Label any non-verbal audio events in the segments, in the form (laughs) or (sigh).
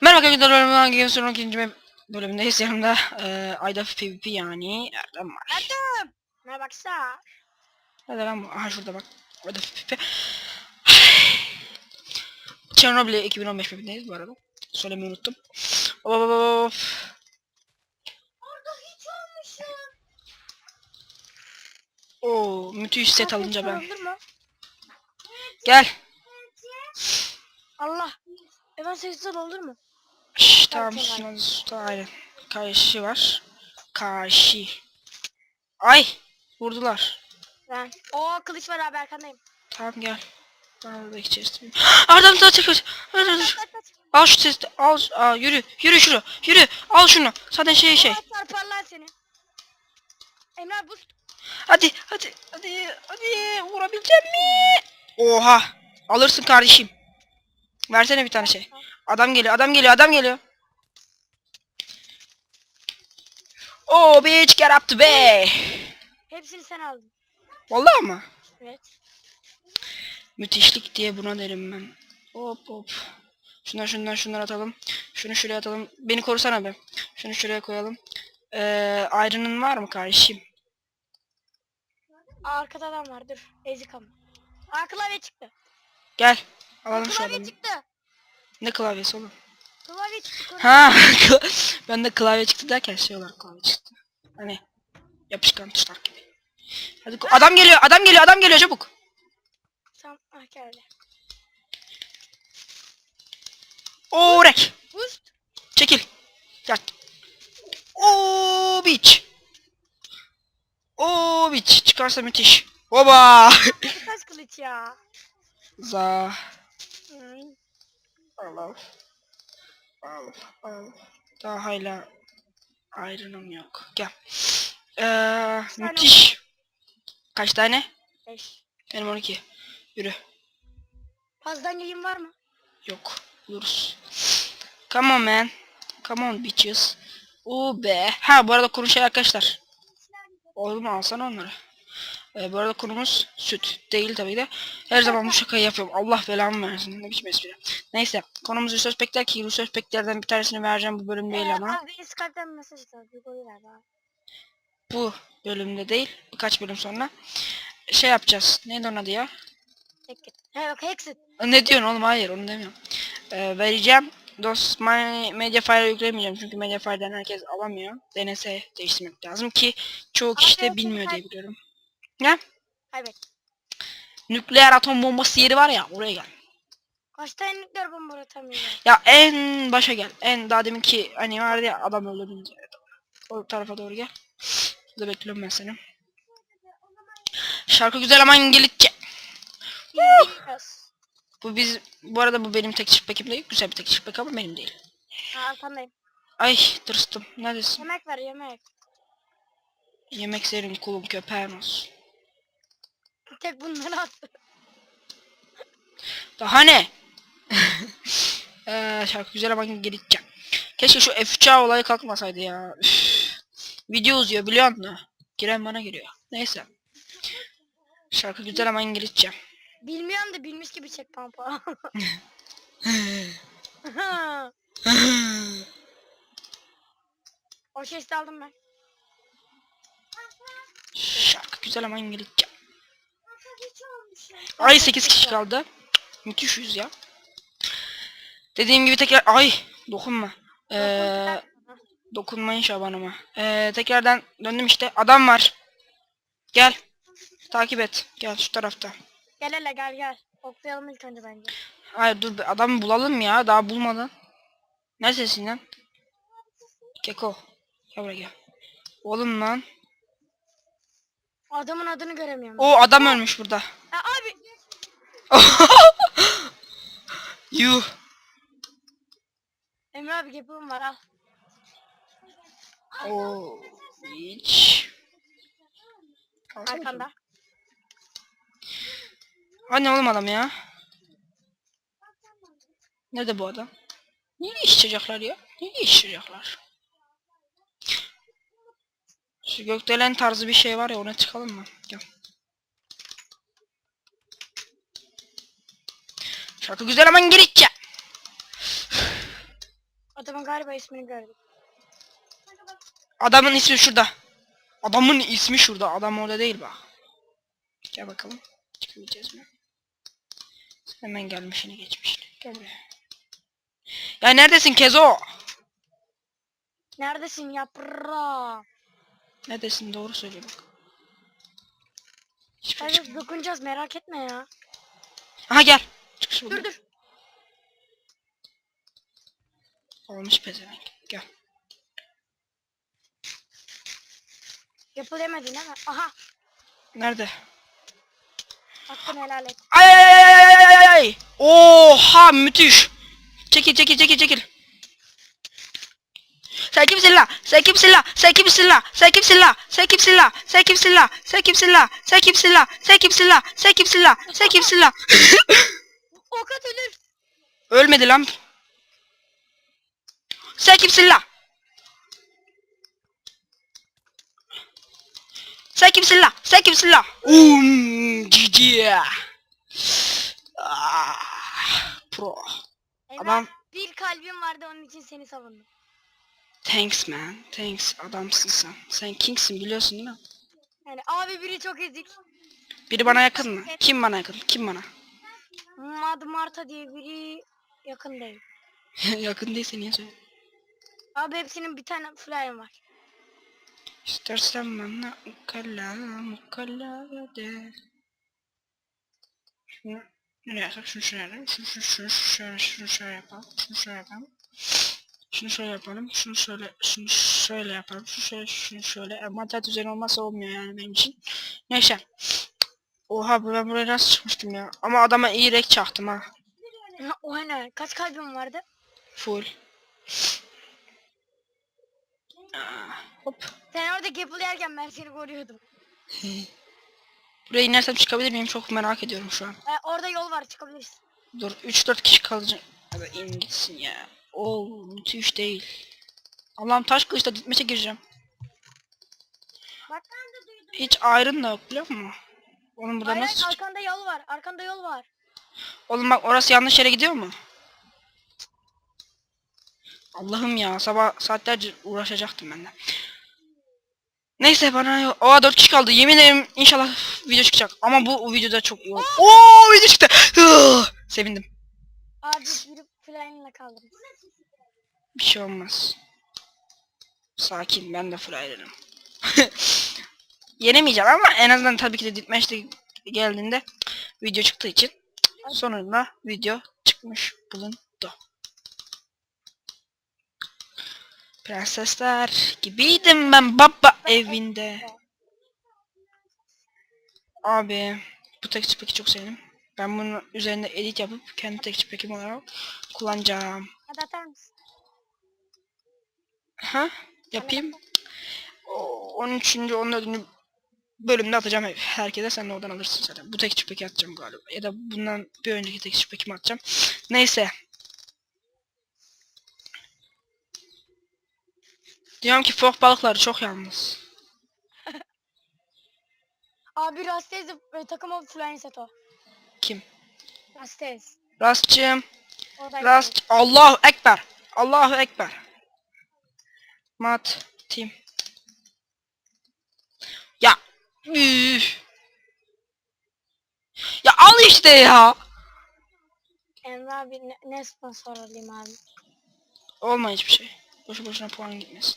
Merhaba arkadaşlar, ben Game Sonra ikinci bölüm- bölümündeyiz. Yanımda e, Ayda PvP yani Erdem var. Erdem. Ne baksana. Hadi lan bu. Aha şurada bak. Ayda PvP. Chernobyl 2015 bölümündeyiz bu arada. Söylemeyi unuttum. Of. Orada hiç olmuşum. Oo, müthiş set alınca ben. Gel. Allah. Evan 80 olur mu? Tamam sus. Aynen. Karşı var. Karşı. Ay. Vurdular. Ben. O kılıç var abi arkandayım. Tamam gel. Ben orada içerisindeyim. Arda'm daha çekiyor. Kaç kaç. Al şu testi. Al. Aa, yürü. Yürü şunu. Yürü. Al şunu. Zaten şey şey. Çarparlar seni. Emre boost. Hadi. Hadi. Hadi. Hadi. Vurabilecek mi? Oha. Alırsın kardeşim. Versene bir tane şey. Adam geliyor. Adam geliyor. Adam geliyor. Oh bitch get up to be. Hepsini sen aldın. Vallahi mı? Evet. Müthişlik diye buna derim ben. Hop hop. Şundan şundan şunları atalım. Şunu şuraya atalım. Beni korusana be. Şunu şuraya koyalım. Ee, ayrının var mı kardeşim? Arkada adam var dur. Ezik ama. Aa klavye çıktı. Gel. Alalım şu Klavye adamı. çıktı. Ne klavyesi oğlum? Klavye çıktı. klavye. Ha, ben de klavye çıktı derken şey olarak klavye çıktı. Hani yapışkan tuşlar gibi. Hadi adam geliyor, adam geliyor, adam geliyor çabuk. Tamam. Ah geldi. Oo rek. Boost. Çekil. Gel. Oo biç. Oo biç. Çıkarsa müthiş. Oba. Kaç kılıç ya. Za. Hmm. Allah. Allah. Allah. Daha hala ayrınım yok. Gel. Ee, müthiş. Kaç tane? Beş. Benim 12. Yürü. Fazladan yayın var mı? Yok. Buluruz. Come on man. Come on bitches. Oo be. Ha bu arada konu şey arkadaşlar. Oğlum alsana onları. Ee, bu arada konumuz süt. Değil tabii de. Her zaman bu şakayı yapıyorum. Allah belamı versin. Ne biçim espri. Neyse. Konumuz Rus Özbekler ki Rus Özbeklerden bir tanesini vereceğim bu bölüm değil Ee, ama. Abi mesaj. Bu bölümde değil. Birkaç bölüm sonra. Şey yapacağız. Neydi onun adı ya? Hexit. Ne diyorsun oğlum? Hayır onu demiyorum. Ee, vereceğim. Dost Mediafire'a yüklemeyeceğim çünkü Mediafire'den herkes alamıyor. DNS değiştirmek lazım ki çoğu kişi de bilmiyor diye biliyorum. Ne? Kaybet. Nükleer atom bombası yeri var ya oraya gel. Kaç tane nükleer bomba atamıyorum. Ya en başa gel. En daha deminki hani vardı ya adam öldürdüğümüz yere. O tarafa doğru gel. Burada bekliyorum ben seni. Şarkı güzel ama İngilizce. Bu biz bu arada bu benim tek çift değil. Güzel bir tek çift ama benim değil. Ha, arkandayım. Ay tırstım. Neredesin? Yemek ver yemek. Yemek serin kulum köpeğin olsun. Tek bunları attı. Daha ne? Eee (laughs) şarkı güzel ama geleceğim. Keşke şu F3A olayı kalkmasaydı ya. Üf. Video uzuyor biliyor musun? Giren bana giriyor. Neyse. Şarkı güzel ama İngilizce. Bilmiyorum da bilmiş gibi çek pampa. (laughs) o sesi aldım ben. Şarkı güzel ama İngilizce. Ay 8 kişi kaldı. Müthişiz ya. Dediğim gibi tekrar ay dokunma. Ee, dokunmayın şabanıma. Ee, tekrardan döndüm işte. Adam var. Gel. Takip et. Gel şu tarafta. Gel hele gel gel. Oklayalım ilk önce bence. Hayır dur be adamı bulalım ya daha bulmadın. Neredesin lan? Keko. Gel buraya gel. Oğlum lan. Adamın adını göremiyorum. O adam ölmüş burada. Ha, abi Yuh. Emre abi yapım var al. O hiç. Arkanda. Hani oğlum adam ya? Nerede bu adam? Niye içecekler ya? Niye içecekler? Şu gökdelen tarzı bir şey var ya ona çıkalım mı? Gel. Şarkı güzel ama İngilizce. Adamın galiba ismini gördüm. Adamın ismi şurada. Adamın ismi şurada. Adam orada değil bak. Gel bakalım. Çıkabileceğiz mi? Hemen gelmişini geçmişini. Gel buraya. Ya neredesin Kezo? Neredesin yaprağım? Neredesin doğru söyle bak. Hiçbir çıkmıyor. dokunacağız merak etme ya. Aha gel. Çıkış burada. Dur dur. Olmuş pezevenk. Gel. Yapılemedin değil mi? Aha. Nerede? Hakkını helal et. Ay ay ay ay ay ay. Oha müthiş. Çekil çekil çekil çekil. Sen kimsin la? Sen kimsin la? Sen kimsin la? Sen kimsin la? Sen kimsin la? Sen kimsin la? Sen kimsin la? Sen kimsin la? Sen kimsin la? Sen kimsin la? Sen kimsin la? Ok ölür. Ölmedi lan. Sen kimsin la? Sen kimsin la? Sen kimsin la? Um, GG. Ah, pro. Eyvah, Adam- Bir kalbim vardı onun için seni savundum. Thanks man. Thanks. Adamsın sen. Sen kingsin biliyorsun değil mi? Yani abi biri çok ezik. Biri bana yakın mı? Kim bana yakın? Kim bana? Mad Marta diye biri yakın değil. (laughs) yakın değilse niye söyle? Abi hepsinin bir tane flyer var. İstersen bana ukala mukala de. Şunu nereye yapalım? Şunu şöyle yapalım. Şunu, şunu, şunu, şöyle, şunu şöyle yapalım. Şunu şöyle yapalım. Şunu şöyle yapalım. Şunu şöyle, şunu şöyle yapalım. Şunu şöyle, şunu şöyle. Envanter düzeni olmazsa olmuyor yani benim için. Neyse. Oha ben buraya nasıl çıkmıştım ya? Ama adama iyi rek çaktım ha. o ne? Kaç kalbim vardı? Full. Aa, hop. Sen orada gapple yerken ben seni koruyordum. Buraya inersem çıkabilir miyim? Çok merak ediyorum şu an. Ee, orada yol var çıkabilirsin. Dur 3-4 kişi kalacak. Hadi in gitsin ya. Oo müthiş değil. Allah'ım taş kılıçla ditmeçe gireceğim. Bak. Hiç ayrın da yok biliyor musun? Oğlum burada Hayır, nasıl çık- arkanda yol var. Arkanda yol var. Oğlum bak orası yanlış yere gidiyor mu? Allah'ım ya sabah saatlerce uğraşacaktım ben de. Neyse bana. Oha 4 kişi kaldı. Yemin ederim inşallah video çıkacak. Ama bu videoda çok iyi oldu. Oo video çıktı. Sevindim. Abi biri flyer'la kaldırmış. Bir şey olmaz. Sakin ben de flyer'ım. (laughs) Yenemeyeceğim ama en azından tabii ki de Ditmeş'te geldiğinde video çıktığı için sonunda video çıkmış bulundu. Prensesler gibiydim ben baba evinde. Abi bu texture pack'i çok sevdim. Ben bunun üzerinde edit yapıp kendi texture pack'im olarak kullanacağım. Hadi atar mısın? Ha? Yapayım. O 13. 14. bölümde atacağım herkese sen de oradan alırsın zaten. Bu tek pack'i atacağım galiba. Ya da bundan bir önceki tek pack'imi atacağım. Neyse. Diyorum ki fok balıkları çok yalnız. (laughs) Abi Rastez e, takım set o. Kim? Rastez. Oradaydı. Rast. Allahu Ekber. Allahu Ekber. Mat. Team. işte ya. Emre abi ne, ne sponsor olayım abi? Olma hiçbir şey. Boşu boşuna puan gitmesin.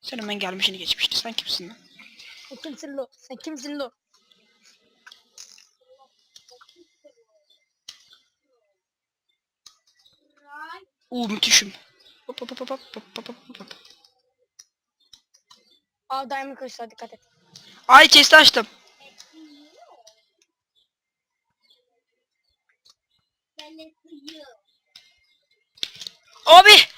Sen hemen gelmişini geçmişti. Sen kimsin lan? Sen kimsin lo? Sen kimsin lo? Uuu müthişim. Hop hop hop hop hop hop hop hop. Aa daimi kılıçlar dikkat et. Ay chest'i açtım. Abi! (laughs)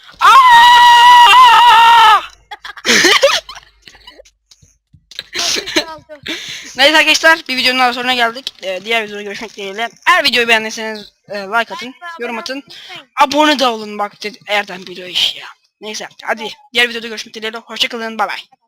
Neyse arkadaşlar bir videonun daha sonuna geldik. Ee, diğer videoda görüşmek dileğiyle. Eğer videoyu beğendiyseniz e, like atın, yorum atın. Abone de olun bak. Erdem biliyor işi ya. Neyse hadi diğer videoda görüşmek dileğiyle. Hoşçakalın. Bay bay.